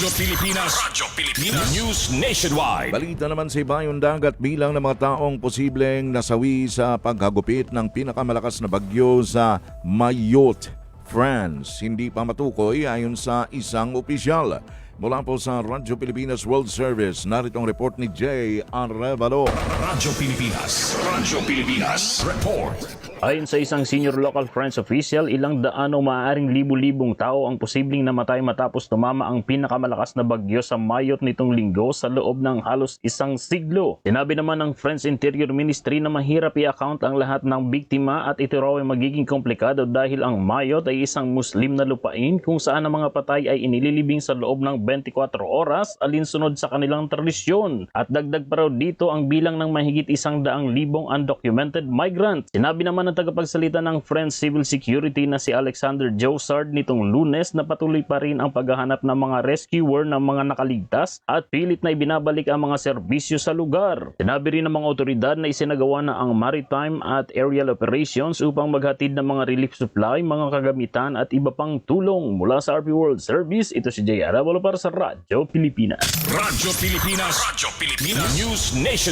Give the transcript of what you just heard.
Radyo Pilipinas. Radyo Pilipinas. News Nationwide. Balita naman sa ibayong dagat bilang ng mga taong posibleng nasawi sa paghagupit ng pinakamalakas na bagyo sa Mayotte, France. Hindi pa matukoy ayon sa isang opisyal. Mula po sa Radyo Pilipinas World Service, narito ang report ni Jay Arevalo. Radyo Pilipinas. Radyo Pilipinas. Report. Ayon sa isang senior local French official, ilang daan o maaaring libu-libong tao ang posibleng namatay matapos tumama ang pinakamalakas na bagyo sa Mayot nitong linggo sa loob ng halos isang siglo. Sinabi naman ng French Interior Ministry na mahirap i-account ang lahat ng biktima at ito raw ay magiging komplikado dahil ang Mayot ay isang Muslim na lupain kung saan ang mga patay ay inililibing sa loob ng 24 oras alinsunod sa kanilang tradisyon. At dagdag pa raw dito ang bilang ng mahigit isang daang libong undocumented migrants. Sinabi naman ng tagapagsalita ng French Civil Security na si Alexander Jossard nitong lunes na patuloy pa rin ang paghahanap ng mga rescuer ng mga nakaligtas at pilit na ibinabalik ang mga serbisyo sa lugar. Sinabi rin ng mga otoridad na isinagawa na ang maritime at aerial operations upang maghatid ng mga relief supply, mga kagamitan at iba pang tulong mula sa RP World Service. Ito si Jay Arabolo para sa Radyo Pilipinas. Radyo Pilipinas. Radyo Pilipinas. News Nation.